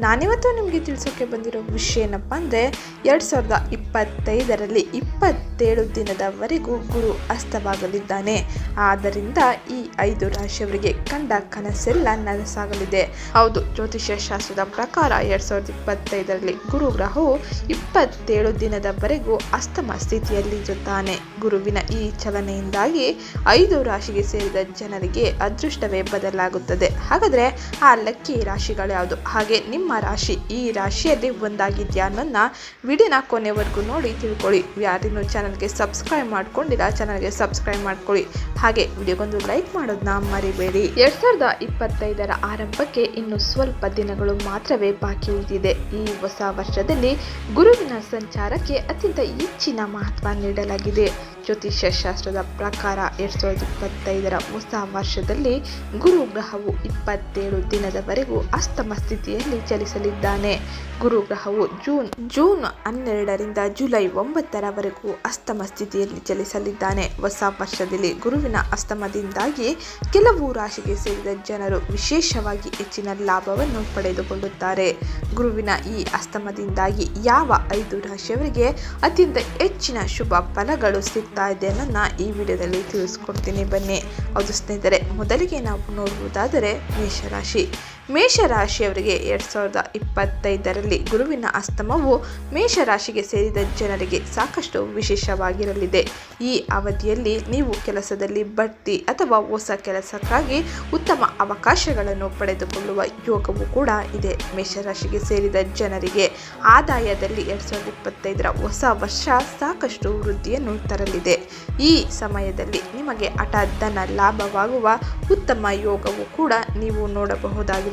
ನಾನಿವತ್ತು ನಿಮಗೆ ತಿಳಿಸೋಕೆ ಬಂದಿರೋ ವಿಷಯ ಏನಪ್ಪ ಅಂದರೆ ಎರಡು ಸಾವಿರದ ಇಪ್ಪತ್ತೈದರಲ್ಲಿ ಇಪ್ಪತ್ತೇಳು ದಿನದವರೆಗೂ ಗುರು ಅಸ್ತವಾಗಲಿದ್ದಾನೆ. ಆದ್ದರಿಂದ ಈ ಐದು ರಾಶಿಯವರಿಗೆ ಕಂಡ ಕನಸೆಲ್ಲ ನನಸಾಗಲಿದೆ. ಹೌದು, ಜ್ಯೋತಿಷ್ಯ ಶಾಸ್ತ್ರದ ಪ್ರಕಾರ ಎರಡು ಸಾವಿರದ ಇಪ್ಪತ್ತೈದರಲ್ಲಿ ಗುರು ಗ್ರಹವು ಇಪ್ಪತ್ತೇಳು ದಿನದವರೆಗೂ ಅಸ್ತಮ ಸ್ಥಿತಿಯಲ್ಲಿರುತ್ತಾನೆ. ಗುರುವಿನ ಈ ಚಲನೆಯಿಂದಾಗಿ ಐದು ರಾಶಿಗೆ ಸೇರಿದ ಜನರಿಗೆ ಅದೃಷ್ಟವೇ ಬದಲಾಗುತ್ತದೆ. ಹಾಗಾದರೆ ಆ ಲಕ್ಕಿ ರಾಶಿಗಳು ಯಾವುದು? ಹಾಗೆ ನಿಮ್ಮ ರಾಶಿ. ಈ ರಾಶಿಯಲ್ಲಿ ಒಂದಾಗಿದೆಯಾ ಅನ್ನೋದನ್ನ ವಿಡಿಯೋನ ಕೊನೆವರೆಗೂ ನೋಡಿ ತಿಳ್ಕೊಳ್ಳಿ. ಯಾರಿನ್ನೂ ಚಾನಲ್ಗೆ ಸಬ್ಸ್ಕ್ರೈಬ್ ಮಾಡ್ಕೊಂಡಿಲ್ಲ ಚಾನಲ್ಗೆ ಸಬ್ಸ್ಕ್ರೈಬ್ ಮಾಡ್ಕೊಳ್ಳಿ. ಹಾಗೆ ವಿಡಿಯೋಗೊಂದು ಲೈಕ್ ಮಾಡೋದನ್ನ ಮರಿಬೇಡಿ. ಎರಡ್ ಸಾವಿರದ ಇಪ್ಪತ್ತೈದರ ಆರಂಭಕ್ಕೆ ಇನ್ನು ಸ್ವಲ್ಪ ದಿನಗಳು ಮಾತ್ರವೇ ಬಾಕಿ ಉಳಿದಿದೆ. ಈ ಹೊಸ ವರ್ಷದಲ್ಲಿ ಗುರುವಿನ ಸಂಚಾರಕ್ಕೆ ಅತ್ಯಂತ ಹೆಚ್ಚಿನ ಮಹತ್ವ ನೀಡಲಾಗಿದೆ. ಜ್ಯೋತಿಷ್ಯ ಶಾಸ್ತ್ರದ ಪ್ರಕಾರ ಎರಡ್ ಸಾವಿರದ ಇಪ್ಪತ್ತೈದರ ಹೊಸ ವರ್ಷದಲ್ಲಿ ಗುರು ಗ್ರಹವು ಇಪ್ಪತ್ತೇಳು ದಿನದವರೆಗೂ ಅಸ್ತಮ ಸ್ಥಿತಿಯಲ್ಲಿ ಚಲಿಸಲಿದ್ದಾನೆ ಗುರು ಗ್ರಹವು ಜೂನ್ ಜೂನ್ ಹನ್ನೆರಡರಿಂದ ಜುಲೈ ಒಂಬತ್ತರವರೆಗೂ ಅಸ್ತಮ ಸ್ಥಿತಿಯಲ್ಲಿ ಚಲಿಸಲಿದ್ದಾನೆ. ಹೊಸ ವರ್ಷದಲ್ಲಿ ಗುರುವಿನ ಅಸ್ತಮದಿಂದಾಗಿ ಕೆಲವು ರಾಶಿಗೆ ಸೇರಿದ ಜನರು ವಿಶೇಷವಾಗಿ ಹೆಚ್ಚಿನ ಲಾಭವನ್ನು ಪಡೆದುಕೊಳ್ಳುತ್ತಾರೆ. ಗುರುವಿನ ಈ ಅಸ್ತಮದಿಂದಾಗಿ ಯಾವ ಐದು ರಾಶಿಯವರಿಗೆ ಅತ್ಯಂತ ಹೆಚ್ಚಿನ ಶುಭ ಫಲಗಳು ಸಿಗ್ತಾ ಇದೆ ಅನ್ನೋದನ್ನ ಈ ವಿಡಿಯೋದಲ್ಲಿ ತಿಳಿಸ್ಕೊಡ್ತೀನಿ ಬನ್ನಿ. ಅದು ಸ್ನೇಹಿತರೆ, ಮೊದಲಿಗೆ ನಾವು ನೋಡುವುದಾದರೆ ಮೇಷರಾಶಿ. ಮೇಷರಾಶಿಯವರಿಗೆ ಎರಡು ಸಾವಿರದ ಇಪ್ಪತ್ತೈದರಲ್ಲಿ ಗುರುವಿನ ಅಸ್ತಮವು ಮೇಷರಾಶಿಗೆ ಸೇರಿದ ಜನರಿಗೆ ಸಾಕಷ್ಟು ವಿಶೇಷವಾಗಿರಲಿದೆ. ಈ ಅವಧಿಯಲ್ಲಿ ನೀವು ಕೆಲಸದಲ್ಲಿ ಬಡ್ತಿ ಅಥವಾ ಹೊಸ ಕೆಲಸಕ್ಕಾಗಿ ಉತ್ತಮ ಅವಕಾಶಗಳನ್ನು ಪಡೆದುಕೊಳ್ಳುವ ಯೋಗವು ಕೂಡ ಇದೆ ಮೇಷರಾಶಿಗೆ ಸೇರಿದ ಜನರಿಗೆ. ಆದಾಯದಲ್ಲಿ ಎರಡು ಸಾವಿರದ ಇಪ್ಪತ್ತೈದರ ಹೊಸ ವರ್ಷ ಸಾಕಷ್ಟು ವೃದ್ಧಿಯನ್ನು ತರಲಿದೆ. ಈ ಸಮಯದಲ್ಲಿ ನಿಮಗೆ ಹಠಾತ್ ಲಾಭವಾಗುವ ಉತ್ತಮ ಯೋಗವು ಕೂಡ ನೀವು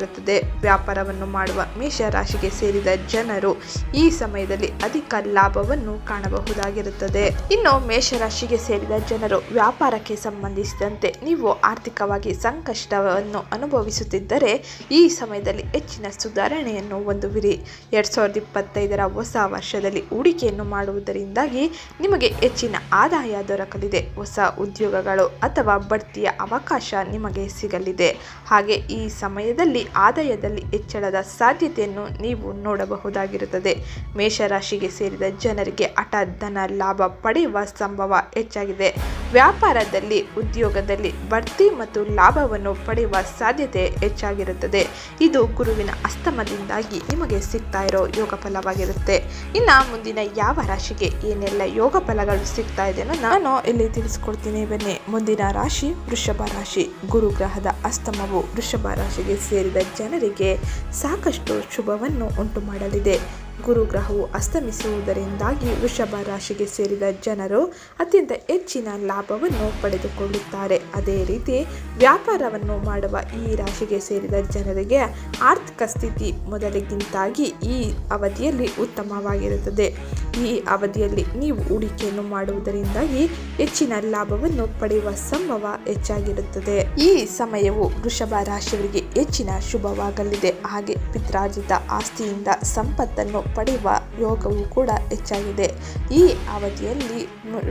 ನೋಡಬಹುದಾಗಿರುತ್ತದೆ ವ್ಯಾಪಾರವನ್ನು ಮಾಡುವ ಮೇಷರಾಶಿಗೆ ಸೇರಿದ ಜನರು ಈ ಸಮಯದಲ್ಲಿ ಅಧಿಕ ಲಾಭವನ್ನು ಕಾಣಬಹುದಾಗಿರುತ್ತದೆ. ಇನ್ನು ಮೇಷರಾಶಿಗೆ ಸೇರಿದ ಜನರು ವ್ಯಾಪಾರಕ್ಕೆ ಸಂಬಂಧಿಸಿದಂತೆ ನೀವು ಆರ್ಥಿಕವಾಗಿ ಸಂಕಷ್ಟವನ್ನು ಅನುಭವಿಸುತ್ತಿದ್ದರೆ ಈ ಸಮಯದಲ್ಲಿ ಹೆಚ್ಚಿನ ಸುಧಾರಣೆಯನ್ನು ಹೊಂದುವಿರಿ. ಎರಡ್ ಸಾವಿರದ ಇಪ್ಪತ್ತೈದರ ಹೊಸ ವರ್ಷದಲ್ಲಿ ಹೂಡಿಕೆಯನ್ನು ಮಾಡುವುದರಿಂದಾಗಿ ನಿಮಗೆ ಹೆಚ್ಚಿನ ಆದಾಯ ದೊರಕಲಿದೆ. ಹೊಸ ಉದ್ಯೋಗಗಳು ಅಥವಾ ಬಡ್ತಿಯ ಅವಕಾಶ ನಿಮಗೆ ಸಿಗಲಿದೆ. ಹಾಗೆ ಈ ಸಮಯದಲ್ಲಿ ಆದಾಯದಲ್ಲಿ ಹೆಚ್ಚಳದ ಸಾಧ್ಯತೆಯನ್ನು ನೀವು ನೋಡಬಹುದಾಗಿರುತ್ತದೆ. ಮೇಷರಾಶಿಗೆ ಸೇರಿದ ಜನರಿಗೆ ಹಠಾತ್ ಧನ ಲಾಭ ಪಡೆಯುವ ಸಂಭವ ಹೆಚ್ಚಾಗಿದೆ. ವ್ಯಾಪಾರದಲ್ಲಿ, ಉದ್ಯೋಗದಲ್ಲಿ ಬಡ್ತಿ ಮತ್ತು ಲಾಭವನ್ನು ಪಡೆಯುವ ಸಾಧ್ಯತೆ ಹೆಚ್ಚಾಗಿರುತ್ತದೆ. ಇದು ಗುರುವಿನ ಅಸ್ತಮದಿಂದಾಗಿ ನಿಮಗೆ ಸಿಗ್ತಾ ಇರೋ ಯೋಗ ಫಲವಾಗಿರುತ್ತೆ. ಇನ್ನು ಮುಂದಿನ ಯಾವ ರಾಶಿಗೆ ಏನೆಲ್ಲ ಯೋಗ ಫಲಗಳು ಸಿಗ್ತಾ ಇದೆ ನಾನು ಇಲ್ಲಿ ತಿಳಿಸ್ಕೊಡ್ತೀನಿ. ಬನ್ನಿ, ಮುಂದಿನ ರಾಶಿ ವೃಷಭ ರಾಶಿ. ಗುರು ಗ್ರಹದ ಅಸ್ತಮವು ವೃಷಭ ರಾಶಿಗೆ ಸೇರಿದ ಜನರಿಗೆ ಸಾಕಷ್ಟು ಶುಭವನ್ನು ಉಂಟು ಮಾಡಲಿದೆ ಗುರು ಗ್ರಹವು ಅಸ್ತಮಿಸುವುದರಿಂದಾಗಿ ವೃಷಭ ರಾಶಿಗೆ ಸೇರಿದ ಜನರು ಅತ್ಯಂತ ಹೆಚ್ಚಿನ ಲಾಭವನ್ನು ಪಡೆದುಕೊಳ್ಳುತ್ತಾರೆ. ಅದೇ ರೀತಿ ವ್ಯಾಪಾರವನ್ನು ಮಾಡುವ ಈ ರಾಶಿಗೆ ಸೇರಿದ ಜನರಿಗೆ ಆರ್ಥಿಕ ಸ್ಥಿತಿ ಮೊದಲಿಗಿಂತಾಗಿ ಈ ಅವಧಿಯಲ್ಲಿ ಉತ್ತಮವಾಗಿರುತ್ತದೆ. ಈ ಅವಧಿಯಲ್ಲಿ ನೀವು ಹೂಡಿಕೆಯನ್ನು ಮಾಡುವುದರಿಂದಾಗಿ ಹೆಚ್ಚಿನ ಲಾಭವನ್ನು ಪಡೆಯುವ ಸಂಭವ ಹೆಚ್ಚಾಗಿರುತ್ತದೆ. ಈ ಸಮಯವು ವೃಷಭ ರಾಶಿಯವರಿಗೆ ಹೆಚ್ಚಿನ ಶುಭವಾಗಲಿದೆ. ಹಾಗೆ ಪಿತ್ರಾರ್ಜಿತ ಆಸ್ತಿಯಿಂದ ಸಂಪತ್ತನ್ನು ಪಡೆಯುವ ಯೋಗವು ಕೂಡ ಹೆಚ್ಚಾಗಿದೆ. ಈ ಅವಧಿಯಲ್ಲಿ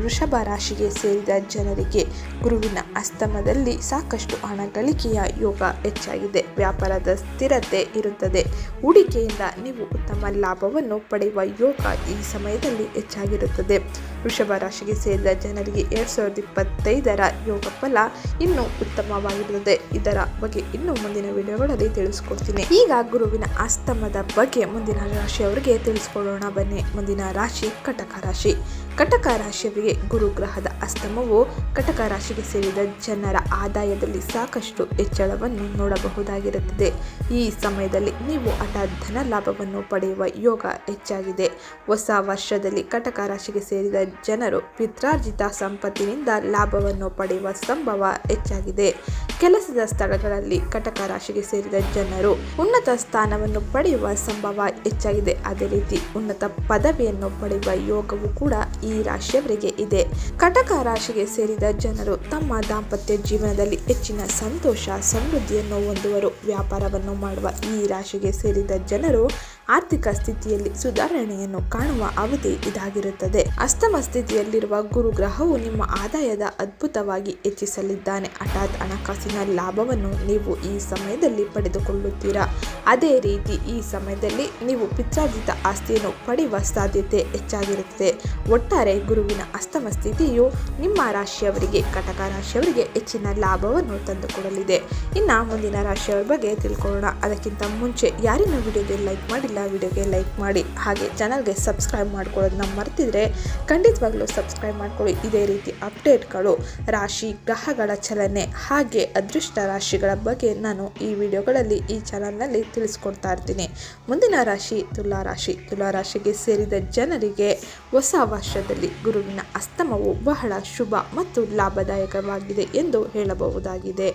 ವೃಷಭ ರಾಶಿಗೆ ಸೇರಿದ ಜನರಿಗೆ ಗುರುವಿನ ಅಸ್ತಮದಲ್ಲಿ ಸಾಕಷ್ಟು ಹಣ ಗಳಿಕೆಯ ಯೋಗ ಹೆಚ್ಚಾಗಿದೆ. ವ್ಯಾಪಾರದ ಸ್ಥಿರತೆ ಇರುತ್ತದೆ. ಹೂಡಿಕೆಯಿಂದ ನೀವು ಉತ್ತಮ ಲಾಭವನ್ನು ಪಡೆಯುವ ಯೋಗ ಈ ಸಮಯದಲ್ಲಿ ಹೆಚ್ಚಾಗಿರುತ್ತದೆ. ವೃಷಭ ರಾಶಿಗೆ ಸೇರಿದ ಜನರಿಗೆ ಎರಡ್ ಸಾವಿರದ ಇಪ್ಪತ್ತೈದರ ಯೋಗ ಫಲ ಇನ್ನೂ ಉತ್ತಮವಾಗಿರುತ್ತದೆ. ಇದರ ಬಗ್ಗೆ ಇನ್ನೂ ಮುಂದಿನ ವಿಡಿಯೋಗಳಲ್ಲಿ ತಿಳಿಸ್ಕೊಡ್ತೀನಿ. ಈಗ ಗುರುವಿನ ಆಸ್ತಮದ ಬಗ್ಗೆ ಮುಂದಿನ ರಾಶಿಯವರಿಗೆ ತಿಳಿಸ್ಕೊಳ್ಳೋಣ. ಬನ್ನಿ, ಮುಂದಿನ ರಾಶಿ ಕಟಕ ರಾಶಿ. ಕಟಕ ರಾಶಿಯವರಿಗೆ ಗುರು ಗ್ರಹದ ಅಸ್ತಮವು ಕಟಕ ರಾಶಿಗೆ ಸೇರಿದ ಜನರ ಆದಾಯದಲ್ಲಿ ಸಾಕಷ್ಟು ಹೆಚ್ಚಳವನ್ನು ನೋಡಬಹುದಾಗಿರುತ್ತದೆ. ಈ ಸಮಯದಲ್ಲಿ ನೀವು ಹಠಾತ್ ಧನ ಲಾಭವನ್ನು ಪಡೆಯುವ ಯೋಗ ಹೆಚ್ಚಾಗಿದೆ. ಹೊಸ ವರ್ಷದಲ್ಲಿ ಕಟಕ ರಾಶಿಗೆ ಸೇರಿದ ಜನರು ಪಿತ್ರಾರ್ಜಿತ ಸಂಪತ್ತಿನಿಂದ ಲಾಭವನ್ನು ಪಡೆಯುವ ಸಂಭವ ಹೆಚ್ಚಾಗಿದೆ. ಕೆಲಸದ ಸ್ಥಳಗಳಲ್ಲಿ ಕಟಕ ರಾಶಿಗೆ ಸೇರಿದ ಜನರು ಉನ್ನತ ಸ್ಥಾನವನ್ನು ಪಡೆಯುವ ಸಂಭವ ಹೆಚ್ಚಾಗಿದೆ. ಅದೇ ರೀತಿ ಉನ್ನತ ಪದವಿಯನ್ನು ಪಡೆಯುವ ಯೋಗವು ಕೂಡ ಈ ರಾಶಿಯವರಿಗೆ ಇದೆ. ಕಟಕ ರಾಶಿಗೆ ಸೇರಿದ ಜನರು ತಮ್ಮ ದಾಂಪತ್ಯ ಜೀವನದಲ್ಲಿ ಹೆಚ್ಚಿನ ಸಂತೋಷ, ಸಮೃದ್ಧಿಯನ್ನು ಹೊಂದುವರು. ವ್ಯಾಪಾರವನ್ನು ಮಾಡುವ ಈ ರಾಶಿಗೆ ಸೇರಿದ ಜನರು ಆರ್ಥಿಕ ಸ್ಥಿತಿಯಲ್ಲಿ ಸುಧಾರಣೆಯನ್ನು ಕಾಣುವ ಅವಧಿ ಇದಾಗಿರುತ್ತದೆ. ಅಸ್ತಮ ಸ್ಥಿತಿಯಲ್ಲಿರುವ ಗುರು ಗ್ರಹವು ನಿಮ್ಮ ಆದಾಯದ ಅದ್ಭುತವಾಗಿ ಹೆಚ್ಚಿಸಲಿದ್ದಾನೆ. ಹಠಾತ್ ಹಣಕಾಸಿನ ಲಾಭವನ್ನು ನೀವು ಈ ಸಮಯದಲ್ಲಿ ಪಡೆದುಕೊಳ್ಳುತ್ತೀರಾ? ಅದೇ ರೀತಿ ಈ ಸಮಯದಲ್ಲಿ ನೀವು ಪಿತ್ರಾರ್ಜಿತ ಆಸ್ತಿಯನ್ನು ಪಡೆಯುವ ಸಾಧ್ಯತೆ ಹೆಚ್ಚಾಗಿರುತ್ತದೆ. ಒಟ್ಟಾರೆ ಗುರುವಿನ ಅಸ್ತಮ ಸ್ಥಿತಿಯು ನಿಮ್ಮ ರಾಶಿಯವರಿಗೆ, ಕಟಕ ರಾಶಿಯವರಿಗೆ ಹೆಚ್ಚಿನ ಲಾಭವನ್ನು ತಂದುಕೊಡಲಿದೆ. ಇನ್ನು ಮುಂದಿನ ರಾಶಿಯವರ ಬಗ್ಗೆ ತಿಳ್ಕೊಳ್ಳೋಣ. ಅದಕ್ಕಿಂತ ಮುಂಚೆ ಯಾರಿನ ವಿಡಿಯೋಗೆ ಲೈಕ್ ಮಾಡಿಲ್ಲ ವಿಡಿಯೋಗೆ ಲೈಕ್ ಮಾಡಿ ಹಾಗೆ ಚಾನಲ್ಗೆ ಸಬ್ಸ್ಕ್ರೈಬ್ ಮಾಡ್ಕೊಳ್ಳೋದನ್ನ ಮರ್ತಿದ್ರೆ ಖಂಡಿತವಾಗ್ಲೂ ಸಬ್ಸ್ಕ್ರೈಬ್ ಮಾಡ್ಕೊಳ್ಳಿ. ಇದೇ ರೀತಿ ಅಪ್ಡೇಟ್ಗಳು, ರಾಶಿ ಗ್ರಹಗಳ ಚಲನೆ ಹಾಗೆ ಅದೃಷ್ಟ ರಾಶಿಗಳ ಬಗ್ಗೆ ನಾನು ಈ ವಿಡಿಯೋಗಳಲ್ಲಿ ಈ ಚಾನಲ್ನಲ್ಲಿ ತಿಳಿಸ್ಕೊಡ್ತಾ ಇರ್ತೀನಿ. ಮುಂದಿನ ರಾಶಿ ತುಲಾ ರಾಶಿ. ತುಲಾ ರಾಶಿಗೆ ಸೇರಿದ ಜನರಿಗೆ ಹೊಸ ವರ್ಷದಲ್ಲಿ ಗುರುವಿನ ಅಸ್ತಮವು ಬಹಳ ಶುಭ ಮತ್ತು ಲಾಭದಾಯಕವಾಗಿದೆ ಎಂದು ಹೇಳಬಹುದಾಗಿದೆ.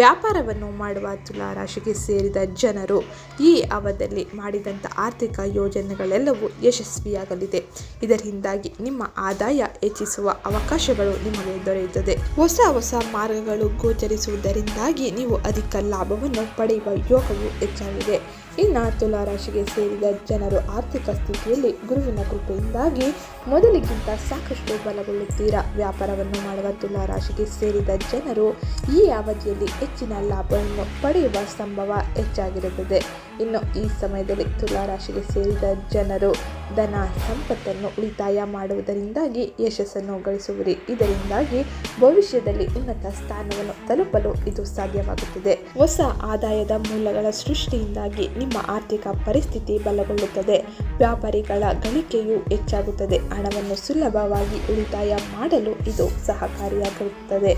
ವ್ಯಾಪಾರವನ್ನು ಮಾಡುವ ತುಲಾ ರಾಶಿಗೆ ಸೇರಿದ ಜನರು ಈ ಅವಧಿಯಲ್ಲಿ ಮಾಡಿದಂಥ ಆರ್ಥಿಕ ಯೋಜನೆಗಳೆಲ್ಲವೂ ಯಶಸ್ವಿಯಾಗಲಿದೆ. ಇದರಿಂದಾಗಿ ನಿಮ್ಮ ಆದಾಯ ಹೆಚ್ಚಿಸುವ ಅವಕಾಶಗಳು ನಿಮಗೆ ದೊರೆಯುತ್ತದೆ. ಹೊಸ ಹೊಸ ಮಾರ್ಗಗಳು ಗೋಚರಿಸುವುದರಿಂದಾಗಿ ನೀವು ಅಧಿಕ ಲಾಭವನ್ನು ಪಡೆಯುವ ಯೋಗವು ಹೆಚ್ಚಾಗಿದೆ. ಇನ್ನು ತುಲಾ ರಾಶಿಗೆ ಸೇರಿದ ಜನರು ಆರ್ಥಿಕ ಸ್ಥಿತಿಯಲ್ಲಿ ಗುರುವಿನ ಕೃಪೆಯಿಂದಾಗಿ ಮೊದಲಿಗಿಂತ ಸಾಕಷ್ಟು ಬಲಗೊಳ್ಳುತ್ತೀರಾ? ವ್ಯಾಪಾರವನ್ನು ಮಾಡುವ ತುಲಾ ರಾಶಿಗೆ ಸೇರಿದ ಜನರು ಈ ಅವಧಿಯಲ್ಲಿ ಹೆಚ್ಚಿನ ಲಾಭವನ್ನು ಪಡೆಯುವ ಸಂಭವ ಹೆಚ್ಚಾಗಿರುತ್ತದೆ. ಇನ್ನು ಈ ಸಮಯದಲ್ಲಿ ತುಲಾರಾಶಿಗೆ ಸೇರಿದ ಜನರು ಧನ ಸಂಪತ್ತನ್ನು ಉಳಿತಾಯ ಮಾಡುವುದರಿಂದಾಗಿ ಯಶಸ್ಸನ್ನು ಗಳಿಸುವಿರಿ. ಇದರಿಂದಾಗಿ ಭವಿಷ್ಯದಲ್ಲಿ ಉನ್ನತ ಸ್ಥಾನವನ್ನು ತಲುಪಲು ಇದು ಸಾಧ್ಯವಾಗುತ್ತದೆ. ಹೊಸ ಆದಾಯದ ಮೂಲಗಳ ಸೃಷ್ಟಿಯಿಂದಾಗಿ ನಿಮ್ಮ ಆರ್ಥಿಕ ಪರಿಸ್ಥಿತಿ ಬಲಗೊಳ್ಳುತ್ತದೆ. ವ್ಯಾಪಾರಿಗಳ ಗಳಿಕೆಯು ಹೆಚ್ಚಾಗುತ್ತದೆ. ಹಣವನ್ನು ಸುಲಭವಾಗಿ ಉಳಿತಾಯ ಮಾಡಲು ಇದು ಸಹಕಾರಿಯಾಗಿರುತ್ತದೆ.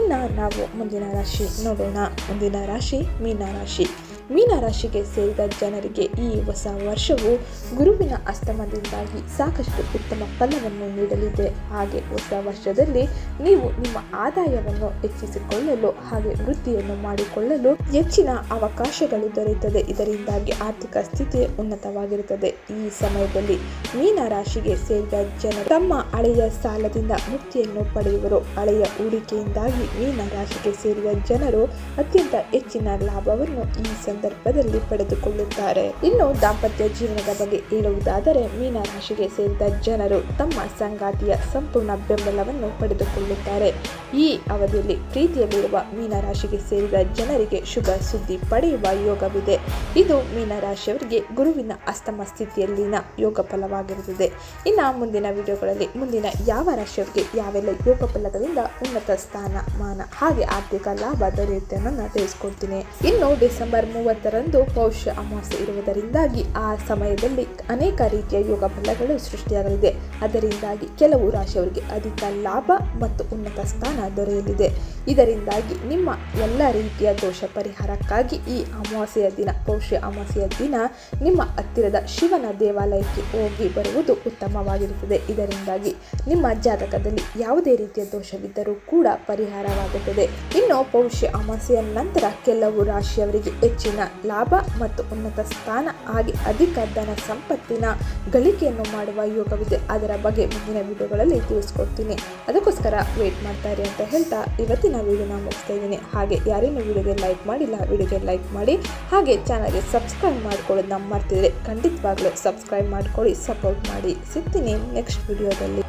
ಇನ್ನು ನಾವು ಮುಂದಿನ ರಾಶಿ ನೋಡೋಣ. ಮುಂದಿನ ರಾಶಿ ಮೀನ ರಾಶಿ ಮೀನ ರಾಶಿಗೆ ಸೇರಿದ ಜನರಿಗೆ ಈ ಹೊಸ ವರ್ಷವು ಗುರುವಿನ ಅಸ್ತಮದಿಂದಾಗಿ ಸಾಕಷ್ಟು ಉತ್ತಮ ಫಲವನ್ನು ನೀಡಲಿದೆ. ಹಾಗೆ ಹೊಸ ವರ್ಷದಲ್ಲಿ ನೀವು ನಿಮ್ಮ ಆದಾಯವನ್ನು ಹೆಚ್ಚಿಸಿಕೊಳ್ಳಲು ಹಾಗೆ ವೃತ್ತಿಯನ್ನು ಮಾಡಿಕೊಳ್ಳಲು ಹೆಚ್ಚಿನ ಅವಕಾಶಗಳು ದೊರೆಯುತ್ತದೆ. ಇದರಿಂದಾಗಿ ಆರ್ಥಿಕ ಸ್ಥಿತಿ ಉನ್ನತವಾಗಿರುತ್ತದೆ. ಈ ಸಮಯದಲ್ಲಿ ಮೀನ ರಾಶಿಗೆ ಸೇರಿದ ಜನರು ತಮ್ಮ ಹಳೆಯ ಸಾಲದಿಂದ ಮುಕ್ತಿಯನ್ನು ಪಡೆಯುವರು. ಹಳೆಯ ಹೂಡಿಕೆಯಿಂದಾಗಿ ಮೀನ ರಾಶಿಗೆ ಸೇರಿದ ಜನರು ಅತ್ಯಂತ ಹೆಚ್ಚಿನ ಲಾಭವನ್ನು ಈ ಸಂದರ್ಭದಲ್ಲಿ ಪಡೆದುಕೊಳ್ಳುತ್ತಾರೆ. ಇನ್ನು ದಾಂಪತ್ಯ ಜೀವನದ ಬಗ್ಗೆ ಹೇಳುವುದಾದರೆ ಮೀನ ರಾಶಿಗೆ ಸೇರಿದ ಜನರು ತಮ್ಮ ಸಂಗಾತಿಯ ಸಂಪೂರ್ಣ ಬೆಂಬಲವನ್ನು ಪಡೆದುಕೊಳ್ಳುತ್ತಾರೆ. ಈ ಅವಧಿಯಲ್ಲಿ ಪ್ರೀತಿಯಲ್ಲಿರುವ ಮೀನ ರಾಶಿಗೆ ಸೇರಿದ ಜನರಿಗೆ ಶುಭ ಸುದ್ದಿ ಪಡೆಯುವ ಯೋಗವಿದೆ. ಇದು ಮೀನ ರಾಶಿಯವರಿಗೆ ಗುರುವಿನ ಅಸ್ತಮ ಸ್ಥಿತಿಯಲ್ಲಿನ ಯೋಗ ಫಲವಾಗಿರುತ್ತದೆ. ಇನ್ನು ಮುಂದಿನ ವಿಡಿಯೋಗಳಲ್ಲಿ ಮುಂದಿನ ಯಾವ ರಾಶಿಯವರಿಗೆ ಯಾವೆಲ್ಲ ಯೋಗ ಫಲಗಳಿಂದ ಉನ್ನತ ಸ್ಥಾನ ಮಾನ ಹಾಗೆ ಆರ್ಥಿಕ ಲಾಭ ದೊರೆಯುತ್ತೆ ಅನ್ನೋದನ್ನ ತಿಳಿಸ್ಕೊಡ್ತೀನಿ. ಇನ್ನು ಡಿಸೆಂಬರ್ ಮೂವತ್ತರಂದು ಪೌಷ್ಯ ಅಮಾವಾಸ್ಯೆ ಇರುವುದರಿಂದಾಗಿ ಆ ಸಮಯದಲ್ಲಿ ಅನೇಕ ರೀತಿಯ ಯೋಗ ಫಲಗಳು ಸೃಷ್ಟಿಯಾಗಲಿದೆ. ಅದರಿಂದಾಗಿ ಕೆಲವು ರಾಶಿಯವರಿಗೆ ಅಧಿಕ ಲಾಭ ಮತ್ತು ಉನ್ನತ ಸ್ಥಾನ ದೊರೆಯಲಿದೆ. ಇದರಿಂದಾಗಿ ನಿಮ್ಮ ಎಲ್ಲ ರೀತಿಯ ದೋಷ ಪರಿಹಾರಕ್ಕಾಗಿ ಈ ಅಮಾವಾಸ್ಯೆಯ ದಿನ, ಪೌಷ್ಯ ಅಮಾವಾಸ್ಯೆಯ ದಿನ ನಿಮ್ಮ ಹತ್ತಿರದ ಶಿವನ ದೇವಾಲಯಕ್ಕೆ ಹೋಗಿ ಬರುವುದು ಉತ್ತಮವಾಗಿರುತ್ತದೆ. ಇದರಿಂದಾಗಿ ನಿಮ್ಮ ಜಾತಕದಲ್ಲಿ ಯಾವುದೇ ರೀತಿಯ ದೋಷವಿದ್ದರೂ ಕೂಡ ಪರಿಹಾರವಾಗುತ್ತದೆ. ಇನ್ನು ಪೌಷ್ಯ ಅಮಾವಾಸ್ಯೆಯ ನಂತರ ಕೆಲವು ರಾಶಿಯವರಿಗೆ ಹೆಚ್ಚಿನ ಲಾಭ ಮತ್ತು ಉನ್ನತ ಸ್ಥಾನ ಹಾಗೆ ಅಧಿಕ ಧನ ಸಂಪತ್ತಿನ ಗಳಿಕೆಯನ್ನು ಮಾಡುವ ಯೋಗವಿದೆ. ಅದರ ಬಗ್ಗೆ ಮುಂದಿನ ವಿಡಿಯೋಗಳಲ್ಲಿ ತಿಳಿಸ್ಕೊಡ್ತೀನಿ. ಅದಕ್ಕೋಸ್ಕರ ವೇಟ್ ಮಾಡ್ತಾರೆ ಅಂತ ಹೇಳ್ತಾ ಇವತ್ತಿನ ವಿಡಿಯೋನ ಮುಗಿಸ್ತಾ ಇದ್ದೀನಿ. ಹಾಗೆ ಯಾರೇನು ವಿಡಿಯೋಗೆ ಲೈಕ್ ಮಾಡಿಲ್ಲ, ವಿಡಿಯೋಗೆ ಲೈಕ್ ಮಾಡಿ, ಹಾಗೆ ಚಾನಲ್ಗೆ ಸಬ್ಸ್ಕ್ರೈಬ್ ಮಾಡ್ಕೊಳ್ಳೋದನ್ನ ಮರ್ತಿದ್ರೆ ಖಂಡಿತವಾಗ್ಲೂ ಸಬ್ಸ್ಕ್ರೈಬ್ ಮಾಡ್ಕೊಳ್ಳಿ ಸಪೋರ್ಟ್ ಮಾಡಿ. ಸಿಗ್ತೀನಿ ನೆಕ್ಸ್ಟ್ ವಿಡಿಯೋದಲ್ಲಿ